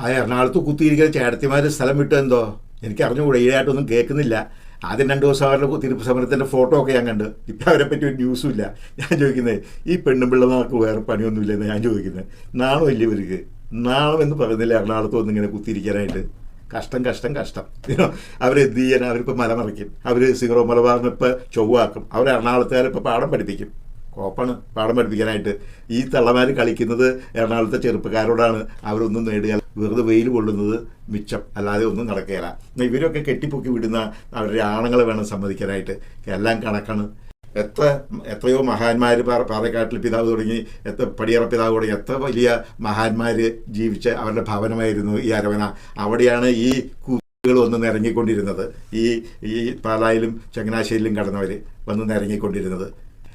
ആ എറണാകുളത്ത് കുത്തിയിരിക്കുന്ന ചേട്ടത്തിമാർ സ്ഥലം വിട്ടു എന്തോ? എനിക്ക് അറിഞ്ഞുകൂടെ ഈഴായിട്ടൊന്നും കേൾക്കുന്നില്ല. ആദ്യം രണ്ട് ദിവസം അവരുടെ തിരുപ്പ് സമരത്തിന്റെ ഫോട്ടോ ഒക്കെ ഞാൻ കണ്ട്. ഇപ്പം അവരെ പറ്റി ഒരു ന്യൂസും ഇല്ല. ഞാൻ ചോദിക്കുന്നത് ഈ പെണ്ണും പിള്ളമാർക്ക് വേറെ പണിയൊന്നുമില്ലെന്ന് ഞാൻ ചോദിക്കുന്നത് നാണം ഇല്ല ഇവർക്ക് നാണം എന്ന് പറയുന്നില്ല എറണാകുളത്ത് വന്ന് ഇങ്ങനെ കുത്തിയിരിക്കാനായിട്ട്. കഷ്ടം കഷ്ടം കഷ്ടം. അവരെന്ത് ചെയ്യാൻ അവരിപ്പോൾ മലമറിക്കും അവർ സിംഗറോ മലബാറിന് ഇപ്പോൾ ചൊവ്വാക്കും. അവർ എറണാകുളത്തുകാരിപ്പോൾ പാഠം പഠിപ്പിക്കും. കോപ്പാണ് പാഠം പഠിപ്പിക്കാനായിട്ട്. ഈ തള്ളമാർ കളിക്കുന്നത് എറണാകുളത്തെ ചെറുപ്പക്കാരോടാണ്. അവരൊന്നും നേടുക വെറുതെ വെയിൽ കൊള്ളുന്നത് മിച്ചം. അല്ലാതെ ഒന്നും നടക്കുകയില്ല ഇവരൊക്കെ കെട്ടിപ്പൊക്കി വിടുന്ന അവരുടെ ആണുങ്ങളെ വേണം സമ്മതിക്കാനായിട്ട് എല്ലാം കണക്കാണ്. എത്ര എത്രയോ മഹാന്മാർ പാറക്കാട്ടിൽ പിതാവ് തുടങ്ങി എത്ര പടിയറ പിതാവ് തുടങ്ങി എത്ര വലിയ മഹാന്മാർ ജീവിച്ച അവരുടെ ഭവനമായിരുന്നു ഈ അരവന. അവിടെയാണ് ഈ വന്ന് നിറങ്ങിക്കൊണ്ടിരുന്നത് ഈ ഈ പാലായിലും ചങ്ങനാശ്ശേരിയിലും കടന്നവർ വന്ന് നിറങ്ങിക്കൊണ്ടിരുന്നത്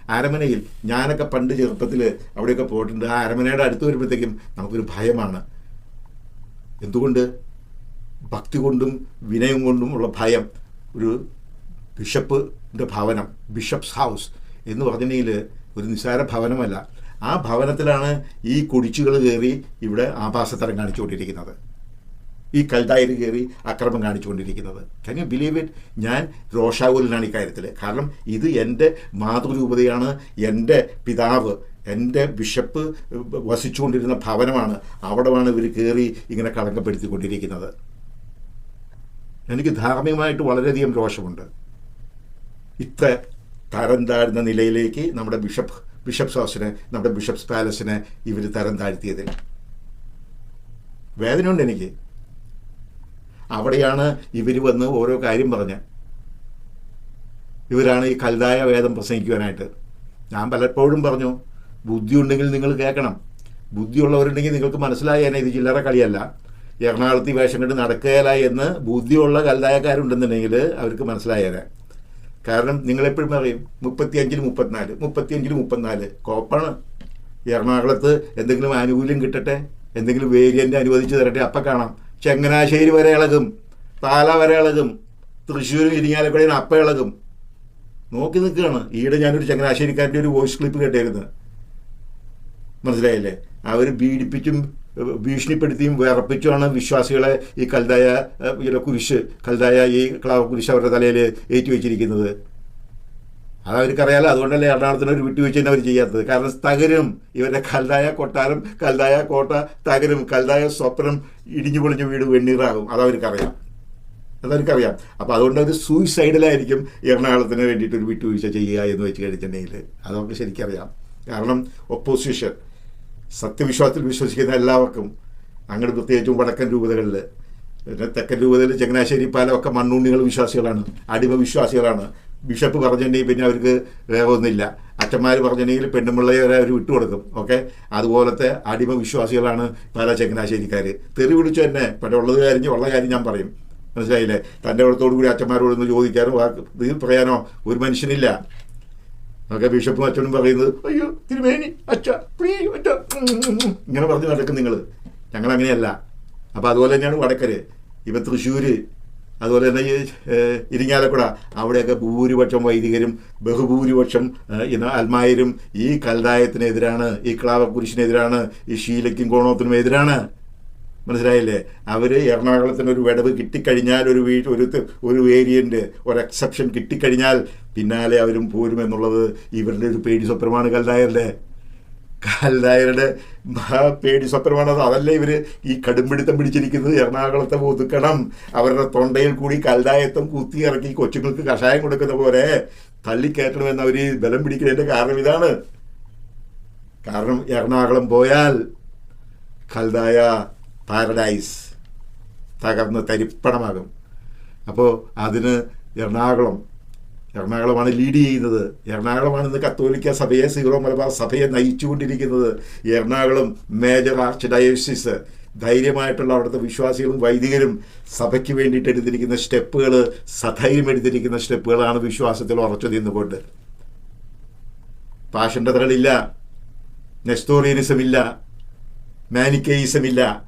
അരമനയിൽ ഞാനൊക്കെ പണ്ട് ചെറുപ്പത്തിൽ അവിടെയൊക്കെ പോയിട്ടുണ്ട്. ആ അരമനയുടെ അടുത്ത് വരുമ്പോഴത്തേക്കും നമുക്കൊരു ഭയമാണ്. എന്തുകൊണ്ട് ഭക്തി കൊണ്ടും വിനയം കൊണ്ടും ഉള്ള ഭയം ഒരു ബിഷപ്പിന്റെ ഭവനം ബിഷപ്സ് ഹൗസ് എന്ന് പറഞ്ഞിട്ടുണ്ടെങ്കിൽ ഒരു നിസ്സാര ഭവനമല്ല. ആ ഭവനത്തിലാണ് ഈ കുടിച്ചുകൾ കയറി ഇവിടെ ആഭാസത്തരം കാണിച്ചുകൊണ്ടിരിക്കുന്നത്. ഈ കൽതായിൽ കയറി അക്രമം കാണിച്ചുകൊണ്ടിരിക്കുന്നത്. കൻ യു ബിലീവ് ഇറ്റ് ഞാൻ രോഷാകുലനാണ് ഇക്കാര്യത്തിൽ കാരണം ഇത് എന്റെ മാതൃരൂപതയാണ് എന്റെ പിതാവ് എന്റെ ബിഷപ്പ് വസിച്ചുകൊണ്ടിരുന്ന ഭവനമാണ്. അവിടെയാണ് ഇവർ കയറി ഇങ്ങനെ കളങ്കപ്പെടുത്തിക്കൊണ്ടിരിക്കുന്നത്. എനിക്ക് ധാർമ്മികമായിട്ട് വളരെയധികം രോഷമുണ്ട്. ഇത്ര തരം താഴ്ന്ന നിലയിലേക്ക് നമ്മുടെ ബിഷപ്പ് ബിഷപ്സ് ഹൗസിനെ നമ്മുടെ ബിഷപ്സ് പാലസിനെ ഇവർ തരം താഴ്ത്തിയത് വേദനയുണ്ട് എനിക്ക്. അവിടെയാണ് ഇവർ വന്ന് ഓരോ കാര്യം പറഞ്ഞ് ഇവരാണ് ഈ കൽതായ വേദം പ്രസംഗിക്കുവാനായിട്ട്. ഞാൻ പലപ്പോഴും പറഞ്ഞു ബുദ്ധി ഉണ്ടെങ്കിൽ നിങ്ങൾ കേൾക്കണം. ബുദ്ധിയുള്ളവരുണ്ടെങ്കിൽ നിങ്ങൾക്ക് മനസ്സിലായേനെ ഇത് ചില്ലറ കളിയല്ല. എറണാകുളത്ത് വേഷം കണ്ട് നടക്കുകയല്ല എന്ന് ബുദ്ധിയുള്ള കലതായക്കാരുണ്ടെന്നുണ്ടെങ്കിൽ അവർക്ക് മനസ്സിലായേനെ കാരണം നിങ്ങളെപ്പോഴും പറയും മുപ്പത്തിയഞ്ചിന് മുപ്പത്തിനാല് മുപ്പത്തിയഞ്ചിന് മുപ്പത്തിനാല്. കോപ്പാണ്. എറണാകുളത്ത് എന്തെങ്കിലും ആനുകൂല്യം കിട്ടട്ടെ? എന്തെങ്കിലും വേരിയന്റ് അനുവദിച്ച് തരട്ടെ? അപ്പം കാണാം. ചങ്ങനാശ്ശേരി വരെ ഇളകും. പാല വരെ ഇളകും. തൃശ്ശൂർ ഇരിങ്ങാലക്കുടയിൽ അപ്പം ഇളകും. നോക്കി നിൽക്കുകയാണ്. ഈയിടെ ഞാനൊരു ചങ്ങനാശ്ശേരിക്കാരന്റെ ഒരു വോയിസ് ക്ലിപ്പ് കേട്ടായിരുന്നു മനസ്സിലായില്ലേ? അവർ പീഡിപ്പിച്ചും ഭീഷണിപ്പെടുത്തിയും വിറപ്പിച്ചുമാണ് വിശ്വാസികളെ ഈ കൽതായ കുരിശ് കൽതായ ഈ ക്ലാവ് കുരിശ് അവരുടെ തലയിൽ ഏറ്റു വെച്ചിരിക്കുന്നത്. അത് അവർക്കറിയാലോ അതുകൊണ്ടല്ലേ എറണാകുളത്തിന് ഒരു വിട്ടുവീഴ്ച അവർ ചെയ്യാത്തത്. കാരണം തകരും ഇവരുടെ കൽതായ കൊട്ടാരം കൽതായ കോട്ട തകരും കൽതായ സ്വപ്നം ഇടിഞ്ഞു പൊളിഞ്ഞ വീട് വെണ്ണീറാകും. അതവർക്കറിയാം. അതവർക്കറിയാം. അപ്പോൾ അതുകൊണ്ട് അവർ സൂയിസൈഡിലായിരിക്കും എറണാകുളത്തിന് വേണ്ടിയിട്ട് ഒരു വിട്ടുവീഴ്ച ചെയ്യുക എന്ന് വെച്ച് കഴിഞ്ഞിട്ടുണ്ടെങ്കിൽ. അതൊക്കെ ശരിക്കറിയാം. കാരണം ഒപ്പോസിഷൻ സത്യവിശ്വാസത്തിൽ വിശ്വസിക്കുന്ന എല്ലാവർക്കും അങ്ങോട്ട് പ്രത്യേകിച്ചും വടക്കൻ രൂപതകളിൽ പിന്നെ തെക്കൻ രൂപതയിൽ ചങ്ങനാശ്ശേരി പാലമൊക്കെ മണ്ണുണ്ണികൾ വിശ്വാസികളാണ് അടിമ വിശ്വാസികളാണ്. ബിഷപ്പ് പറഞ്ഞിട്ടുണ്ടെങ്കിൽ പിന്നെ അവർക്ക് വേറെ ഒന്നുമില്ല. അച്ഛന്മാർ പറഞ്ഞിട്ടുണ്ടെങ്കിൽ പെണ്ണുമ്പിള്ളയെ വരെ അവർ വിട്ടുകൊടുക്കും ഓക്കെ? അതുപോലത്തെ അടിമ വിശ്വാസികളാണ് പല ചങ്ങനാശ്ശേരിക്കാർ തെറി വിളിച്ചു തന്നെ പക്ഷേ ഉള്ളത് കാര്യം ഉള്ള കാര്യം ഞാൻ പറയും. മനസ്സിലായില്ലേ? തന്റെ ഇടത്തോടു കൂടി അച്ഛന്മാരോടൊന്ന് ചോദിക്കാനോ പറയാനോ ഒരു മനുഷ്യനില്ല. ഒക്കെ ബിഷപ്പും അച്ഛനും പറയുന്നത് അയ്യോ തിരുമേനി അച്ഛ പ്ലീസ് അച്ഛ. ഇങ്ങനെ പറഞ്ഞ് നടക്കും നിങ്ങൾ ഞങ്ങൾ അങ്ങനെയല്ല അപ്പോൾ അതുപോലെ തന്നെയാണ് വടക്കര്. ഇപ്പം തൃശ്ശൂർ അതുപോലെ തന്നെ ഈ ഇരിങ്ങാലക്കുട. അവിടെയൊക്കെ ഭൂരിപക്ഷം വൈദികരും ബഹുഭൂരിപക്ഷം ഇന്ന് അൽമായരും ഈ കൽദായത്തിനെതിരാണ് ഈ ക്ലാവക്കുരിശിനെതിരാണ് ഈ ഷീലയ്ക്കും കോണോത്തിനും എതിരാണ് മനസ്സിലായില്ലേ? അവർ എറണാകുളത്തിന് ഒരു വിടവ് കിട്ടിക്കഴിഞ്ഞാൽ ഒരു വീ ഒരു ഒരു വേരിയന്റ് ഒരു എക്സെപ്ഷൻ കിട്ടിക്കഴിഞ്ഞാൽ പിന്നാലെ അവരും പോരും എന്നുള്ളത് ഇവരുടെ ഒരു പേടി സ്വപ്നമാണ് കൽദായരുടെ കല്ലായരുടെ പേടി സ്വപ്നമാണ് അത്. അതല്ല ഇവർ ഈ കടുംപിടുത്തം പിടിച്ചിരിക്കുന്നത്? എറണാകുളത്തെ ഒതുക്കണം. അവരുടെ തൊണ്ടയിൽ കൂടി കല്ലായത്തം കുത്തി ഇറക്കി കൊച്ചുങ്ങൾക്ക് കഷായം കൊടുക്കുന്ന പോലെ തള്ളിക്കയറ്റണമെന്ന് അവർ ബലം പിടിക്കുന്നതിന്റെ കാരണം ഇതാണ്. കാരണം എറണാകുളം പോയാൽ കൽദായ പാരഡൈസ് തകർന്ന് തരിപ്പണമാകും. അപ്പോൾ അതിന് എറണാകുളം എറണാകുളമാണ് ലീഡ് ചെയ്യുന്നത്. എറണാകുളമാണ് ഇന്ന് കത്തോലിക്ക സഭയെ സീറോ മലബാർ സഭയെ നയിച്ചുകൊണ്ടിരിക്കുന്നത്. എറണാകുളം മേജർ ആർച്ച് ഡയോസിസ് ധൈര്യമായിട്ടുള്ള അവിടുത്തെ വിശ്വാസികളും വൈദികരും സഭയ്ക്ക് വേണ്ടിയിട്ട് എടുത്തിരിക്കുന്ന സ്റ്റെപ്പുകൾ സധൈര്യം എടുത്തിരിക്കുന്ന സ്റ്റെപ്പുകളാണ് വിശ്വാസത്തിൽ ഉറച്ചു നിന്നുകൊണ്ട്. പാഷന്റെ തകളില്ല നെസ്റ്റോറിയനിസമില്ല മാനിക്കേയിസം ഇല്ല.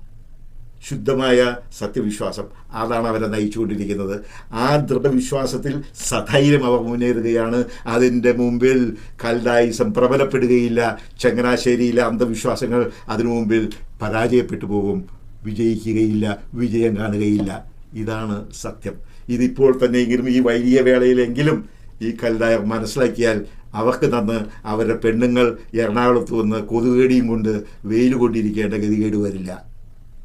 ശുദ്ധമായ സത്യവിശ്വാസം. അതാണ് അവരെ നയിച്ചുകൊണ്ടിരിക്കുന്നത്. ആ ദൃഢവിശ്വാസത്തിൽ സധൈര്യം അവർ മുന്നേറുകയാണ്. അതിന്റെ മുമ്പിൽ കൽദായിസം പ്രബലപ്പെടുകയില്ല. ചങ്ങനാശ്ശേരിയിലെ അന്ധവിശ്വാസങ്ങൾ അതിനു മുമ്പിൽ പരാജയപ്പെട്ടു പോകും. വിജയിക്കുകയില്ല വിജയം കാണുകയില്ല. ഇതാണ് സത്യം. ഇതിപ്പോൾ തന്നെയെങ്കിലും ഈ വലിയ വേളയിലെങ്കിലും ഈ കൽദായർ മനസ്സിലാക്കിയാൽ അവർക്ക് തന്ന് അവരുടെ പെണ്ണുങ്ങൾ എറണാകുളത്ത് വന്ന് കൊതുകേടിയും കൊണ്ട് വെയിൽ കൊണ്ടിരിക്കേണ്ട ഗതികേട് വരില്ല.